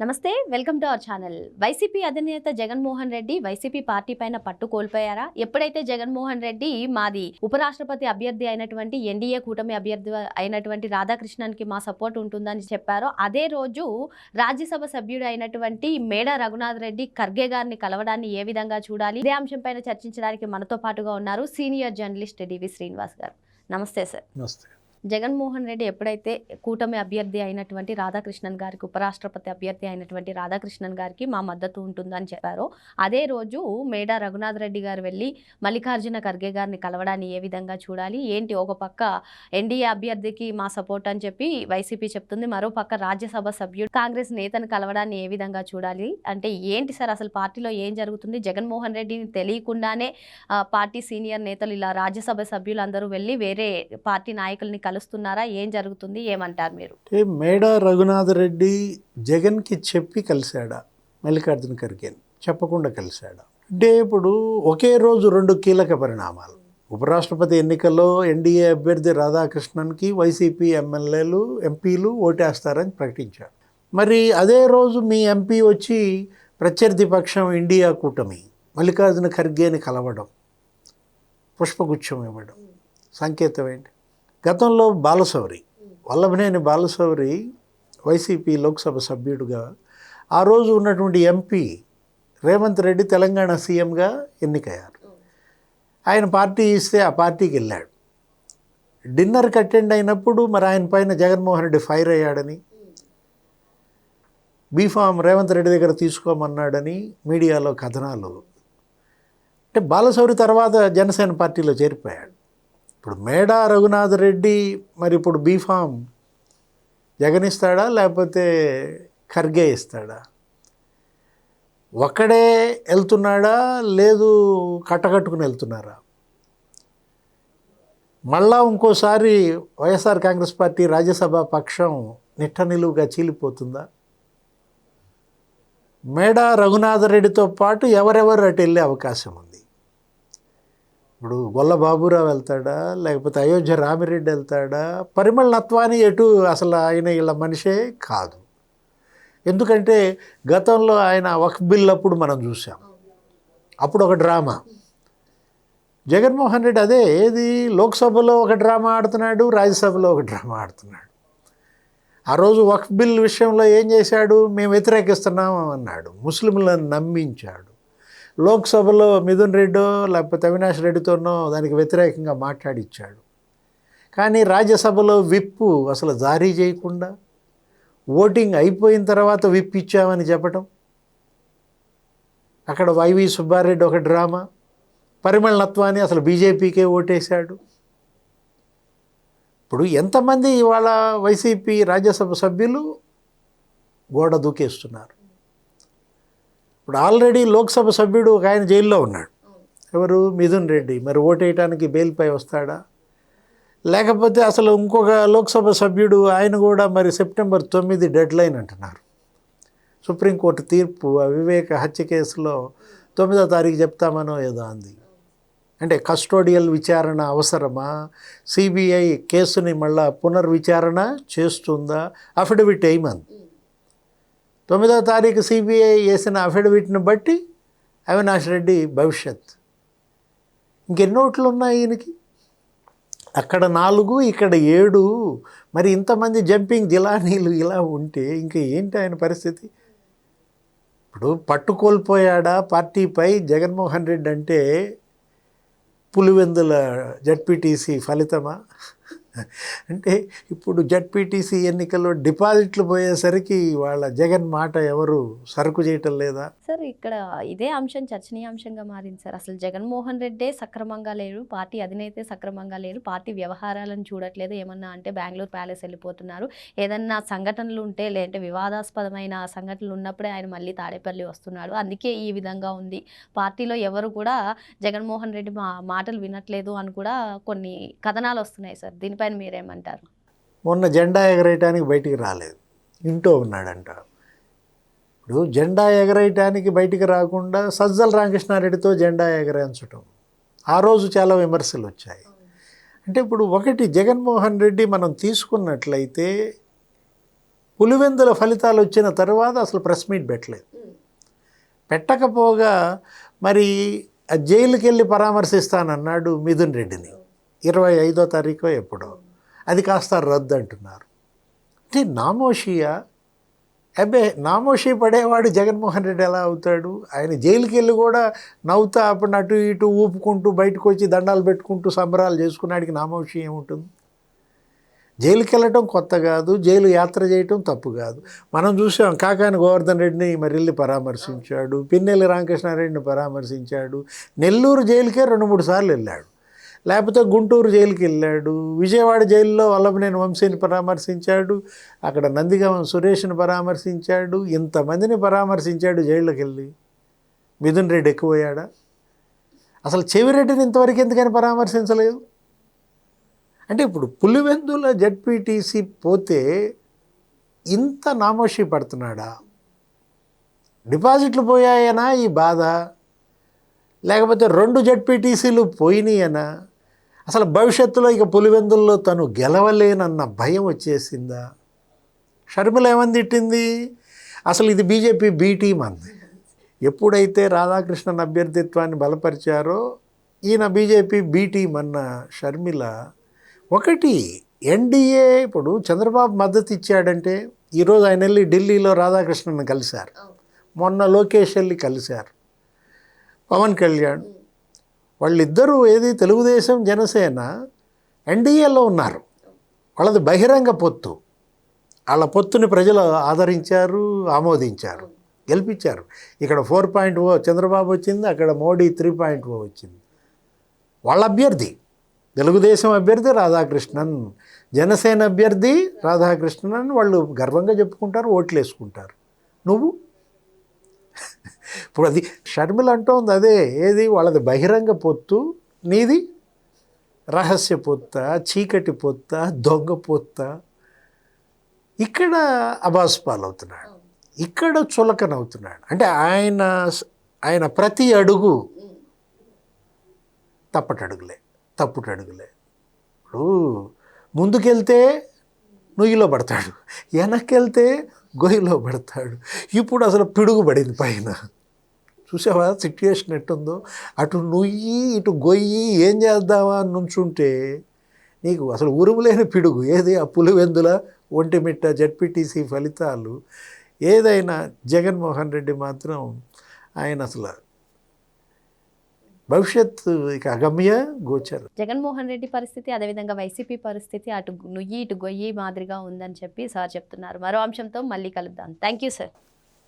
నమస్తే welcome to our channel. YCP అధినేత Jaganmohan Reddy YCP party పైన పట్టు కోల్పోయారా? ఎప్పుడైతే జగన్మోహన్ రెడ్డి మాది ఉపరాష్ట్రపతి అభ్యర్థి అయినటువంటి ఎన్డీఏ కూటమి అభ్యర్థి అయినటువంటి రాధాకృష్ణన్కి మా సపోర్ట్ ఉంటుందని చెప్పారో అదే రోజు రాజ్యసభ సభ్యుడు అయినటువంటి మేడ రఘునాథ్ రెడ్డి ఖర్గే గారిని కలవడాన్ని ఏ విధంగా చూడాలి? ఇదే అంశంపైన చర్చించడానికి మనతో పాటుగా ఉన్నారు సీనియర్ జర్నలిస్ట్ డివి శ్రీనివాస్ గారు. నమస్తే సార్. నమస్తే. జగన్మోహన్ రెడ్డి ఎప్పుడైతే కూటమి అభ్యర్థి అయినటువంటి రాధాకృష్ణన్ గారికి ఉపరాష్ట్రపతి అభ్యర్థి అయినటువంటి రాధాకృష్ణన్ గారికి మా మద్దతు ఉంటుందని చెప్పారో. అదే రోజు మేడా రఘునాథ్ రెడ్డి గారు వెళ్ళి మల్లికార్జున ఖర్గే గారిని కలవడాన్ని ఏ విధంగా చూడాలి? ఏంటి ఒక పక్క ఎన్డీఏ అభ్యర్థికి మా సపోర్ట్ అని చెప్పి వైసీపీ చెప్తుంది. మరో పక్క రాజ్యసభ సభ్యుడు కాంగ్రెస్ నేతను కలవడాన్ని ఏ విధంగా చూడాలి? అంటే ఏంటి సార్ అసలు పార్టీలో ఏం జరుగుతుంది? జగన్మోహన్ రెడ్డిని తెలియకుండానే పార్టీ సీనియర్ నేతలు ఇలా రాజ్యసభ సభ్యులందరూ వెళ్ళి వేరే పార్టీ నాయకుల్ని కలుస్తున్నారా? ఏం జరుగుతుంది? ఏమంటారు మీరు? మేడ మేడా రఘునాథ్ రెడ్డి జగన్కి చెప్పి కలిశాడా మల్లికార్జున ఖర్గే చెప్పకుండా కలిశాడా. అంటే ఇప్పుడు ఒకే రోజు రెండు కీలక పరిణామాలు. ఉపరాష్ట్రపతి ఎన్నికల్లో ఎన్డీఏ అభ్యర్థి రాధాకృష్ణన్కి వైసీపీ ఎమ్మెల్యేలు ఎంపీలు ఓటేస్తారని ప్రకటించారు మరి అదే రోజు మీ ఎంపీ వచ్చి ప్రత్యర్థి పక్షం ఇండియా కూటమి మల్లికార్జున ఖర్గేని కలవడం పుష్పగుచ్చం ఇవ్వడం సంకేతం ఏంటి? గతంలో బాలశౌరి వల్లభనేని బాలశౌరి వైసీపీ లోక్సభ సభ్యుడిగా ఆ రోజు ఉన్నటువంటి ఎంపీ రేవంత్ రెడ్డి తెలంగాణ సీఎంగా ఎన్నికయ్యారు. ఆయన పార్టీ ఇస్తే ఆ పార్టీకి వెళ్ళాడు. డిన్నర్కి అటెండ్ అయినప్పుడు మరి ఆయన పైన జగన్మోహన్ రెడ్డి ఫైర్ అయ్యాడని బీఫామ్ రేవంత్ రెడ్డి దగ్గర తీసుకోమన్నాడని మీడియాలో కథనాలు. అంటే బాలశౌరి తర్వాత జనసేన పార్టీలో చేరిపోయాడు. ఇప్పుడు మేడా రఘునాథ్ రెడ్డి మరి ఇప్పుడు బీఫామ్ జగన్ ఇస్తాడా లేకపోతే ఖర్గే ఇస్తాడా? ఒక్కడే వెళ్తున్నాడా లేదు కట్టకట్టుకుని వెళ్తున్నారా? మళ్ళా ఇంకోసారి వైఎస్ఆర్ కాంగ్రెస్ పార్టీ రాజ్యసభ పక్షం నిట్ట నిలువుగా చీలిపోతుందా? మేడా రఘునాథరెడ్డితో పాటు ఎవరెవరు అటు వెళ్ళే అవకాశం ఉంది? ఇప్పుడు గొల్ల బాబురావు వెళ్తాడా? లేకపోతే అయోధ్య రామిరెడ్డి వెళ్తాడా? పరిమళ నత్వాని ఎటు అసలు ఆయన ఇలా మనిషే కాదు. ఎందుకంటే గతంలో ఆయన వక్ బిల్ అప్పుడు మనం చూసాం అప్పుడు ఒక డ్రామా. జగన్మోహన్ రెడ్డి అదే ఏది? లోక్సభలో ఒక డ్రామా ఆడుతున్నాడు రాజ్యసభలో ఒక డ్రామా ఆడుతున్నాడు. ఆ రోజు వక్ఫ్ బిల్ విషయంలో ఏం చేశాడు? మేము వ్యతిరేకిస్తున్నాము అన్నాడు. ముస్లింలను నమ్మించాడు. లోక్సభలో మిథున్ రెడ్డో లేకపోతే అవినాష్ రెడ్డితోనో దానికి వ్యతిరేకంగా మాట్లాడిచ్చాడు. కానీ రాజ్యసభలో విప్పు అసలు జారీ చేయకుండా ఓటింగ్ అయిపోయిన తర్వాత విప్ ఇచ్చామని చెప్పటం అక్కడ వైవి సుబ్బారెడ్డి ఒక డ్రామా పరిమళ నత్వాన్ని అసలు బీజేపీకే ఓటేశాడు. ఇప్పుడు ఎంతమంది ఇవాళ వైసీపీ రాజ్యసభ సభ్యులు గోడ దూకేస్తున్నారు? ఇప్పుడు ఆల్రెడీ లోక్సభ సభ్యుడు ఒక ఆయన జైల్లో ఉన్నాడు. ఎవరు? మిథున్ రెడ్డి. మరి ఓటేయటానికి బెయిల్పై వస్తాడా? లేకపోతే అసలు ఇంకొక లోక్సభ సభ్యుడు ఆయన కూడా మరి సెప్టెంబర్ తొమ్మిది డెడ్ లైన్ అంటున్నారు. సుప్రీంకోర్టు తీర్పు వివేక హత్య కేసులో తొమ్మిదో తారీఖు చెప్తామనో ఏదో అంది. అంటే కస్టోడియల్ విచారణ అవసరమా? సిబిఐ కేసుని మళ్ళా పునర్విచారణ చేస్తుందా? అఫిడవిట్ ఏమంది? తొమ్మిదవ తారీఖు సిబిఐ చేసిన అఫిడవిట్ని బట్టి అవినాష్ రెడ్డి భవిష్యత్. ఇంకెన్నోట్లు ఉన్నాయి ఈయనకి? అక్కడ నాలుగు ఇక్కడ ఏడు. మరి ఇంతమంది జంపింగ్ జిలానీలు ఇలా ఉంటే ఇంకా ఏంటి ఆయన పరిస్థితి? ఇప్పుడు పట్టుకోల్పోయాడా పార్టీపై జగన్మోహన్ రెడ్డి అంటే పులివెందుల జడ్పీటీసీ ఫలితమా? అంటే ఇప్పుడు జడ్పీటీసీ ఎన్నికల్లో డిపాజిట్లు పోయేసరికి వాళ్ళ జగన్ మాట ఎవరు సరుకు చేయటం లేదా? సార్ ఇక్కడ ఇదే అంశం చర్చనీయాంశంగా మారింది సార్. అసలు జగన్మోహన్ రెడ్డే సక్రమంగా లేరు పార్టీ అధినేతే సక్రమంగా లేరు పార్టీ వ్యవహారాలను చూడట్లేదు. ఏమన్నా అంటే బెంగళూరు ప్యాలెస్ వెళ్ళిపోతున్నారు. ఏదన్నా సంఘటనలు ఉంటే లేదంటే వివాదాస్పదమైన సంఘటనలు ఉన్నప్పుడే ఆయన మళ్ళీ తాడేపల్లి వస్తున్నాడు. అందుకే ఈ విధంగా ఉంది. పార్టీలో ఎవరు కూడా జగన్మోహన్ రెడ్డి మా మాటలు వినట్లేదు అని కూడా కొన్ని కథనాలు వస్తున్నాయి సార్. దీనిపై దీనిపైన మీరేమంటారు? మొన్న జెండా ఎగరేయటానికి బయటికి రాలేదు. ఇంట్లో ఉన్నాడంట. ఇప్పుడు జెండా ఎగరేయటానికి బయటికి రాకుండా సజ్జల రామకృష్ణారెడ్డితో జెండా ఎగరేయించటం ఆ రోజు చాలా విమర్శలు వచ్చాయి. అంటే ఇప్పుడు ఒకటి జగన్మోహన్ రెడ్డి మనం తీసుకున్నట్లయితే పులివెందుల ఫలితాలు వచ్చిన తర్వాత అసలు ప్రెస్ మీట్ పెట్టలేదు. పెట్టకపోగా మరి ఆ జైలుకి వెళ్ళి పరామర్శిస్తానన్నాడు మిథున్ రెడ్డిని. ఇరవై ఐదో తారీఖు ఎప్పుడో. అది కాస్త రద్దు అంటున్నారు. అంటే నామోషియా? అబ్బే నామోషి పడేవాడు జగన్మోహన్ రెడ్డి ఎలా అవుతాడు? ఆయన జైలుకి వెళ్ళి కూడా నవ్వుతా అప్పుడు అటు ఇటు ఊపుకుంటూ బయటకు వచ్చి దండాలు పెట్టుకుంటూ సంబరాలు చేసుకున్నాడికి నామోషి ఏముంటుంది? జైలుకి వెళ్ళటం కొత్త కాదు జైలు యాత్ర చేయటం తప్పు కాదు. మనం చూసాం కాకాని గోవర్ధన్ రెడ్డిని మరి వెళ్ళి పరామర్శించాడు పిన్నెల్లి రామకృష్ణారెడ్డిని పరామర్శించాడు నెల్లూరు జైలుకే రెండు మూడు సార్లు వెళ్ళాడు. లేకపోతే గుంటూరు జైలుకి వెళ్ళాడు. విజయవాడ జైల్లో వల్లభనేని వంశీని పరామర్శించాడు. అక్కడ నందిగామ సురేష్ని పరామర్శించాడు. ఇంతమందిని పరామర్శించాడు జైళ్ళకి వెళ్ళి. మిథున్ రెడ్డి ఎక్కువయ్యాడా? అసలు చెవిరెడ్డిని ఇంతవరకు ఎందుకని పరామర్శించలేదు? అంటే ఇప్పుడు పులివెందుల జడ్పీటీసీ పోతే ఇంత నామోషి పడుతున్నాడా? డిపాజిట్లు పోయాయనా ఈ బాధ? లేకపోతే రెండు జడ్పీటీసీలు పోయినాయనా? అసలు భవిష్యత్తులో ఇక పులివెందుల్లో తను గెలవలేనన్న భయం వచ్చేసిందా? షర్మిల ఏమని తిట్టింది? అసలు ఇది బీజేపీ బీ టీం అంది. ఎప్పుడైతే రాధాకృష్ణన్ అభ్యర్థిత్వాన్ని బలపరిచారో ఈయన బీజేపీ బీ టీం అన్న షర్మిల ఒకటి ఎన్డీఏ ఇప్పుడు చంద్రబాబు మద్దతు ఇచ్చాడంటే ఈరోజు ఆయన వెళ్ళి ఢిల్లీలో రాధాకృష్ణన్ కలిశారు. మొన్న లోకేష్ వెళ్ళి కలిశారు. పవన్ కళ్యాణ్. వాళ్ళిద్దరూ ఏది తెలుగుదేశం జనసేన ఎన్డీఏలో ఉన్నారు. వాళ్ళది బహిరంగ పొత్తు. వాళ్ళ పొత్తుని ప్రజలు ఆదరించారు ఆమోదించారు గెలిపించారు. ఇక్కడ ఫోర్ పాయింట్ ఓ చంద్రబాబు వచ్చింది అక్కడ మోడీ త్రీ పాయింట్ ఓ వచ్చింది. వాళ్ళ అభ్యర్థి తెలుగుదేశం అభ్యర్థి రాధాకృష్ణన్ జనసేన అభ్యర్థి రాధాకృష్ణన్ అని వాళ్ళు గర్వంగా చెప్పుకుంటారు ఓట్లు వేసుకుంటారు. నువ్వు? ఇప్పుడు అది షర్మిల అంటోంది అదే ఏది? వాళ్ళది బహిరంగ పొత్తు నీది రహస్య పొత్త చీకటి పొత్త దొంగ పొత్త. ఇక్కడ అబాస్ పాలవుతున్నాడు. ఇక్కడ చులకనవుతున్నాడు అంటే ఆయన ఆయన ప్రతి అడుగు తప్పటడుగులే తప్పుటడుగులే. ఇప్పుడు ముందుకెళ్తే నుయ్యిలో పడతాడు వెనక్కెళ్తే గొయ్యిలో పడతాడు. ఇప్పుడు అసలు పిడుగు పడింది పైన. చూసావా? సిట్యుయేషన్ ఎట్టుందో? అటు నుయ్యి ఇటు గొయ్యి ఏం చేద్దామా అని నుంచుంటే నీకు అసలు ఉరుములేని పిడుగు. ఏది? ఆ పులివెందుల ఒంటిమిట్ట జడ్పీటీసీ ఫలితాలు. ఏదైనా జగన్మోహన్ రెడ్డి మాత్రం ఆయన అసలు భవిష్యత్తు ఇక అగమ్య గోచరం. జగన్మోహన్ రెడ్డి పరిస్థితి అదేవిధంగా వైసీపీ పరిస్థితి అటు నుయ్యి ఇటు గొయ్యి మాదిరిగా ఉందని చెప్పి సార్ చెప్తున్నారు. మరో అంశంతో మళ్ళీ కలుద్దాం. Thank you sir.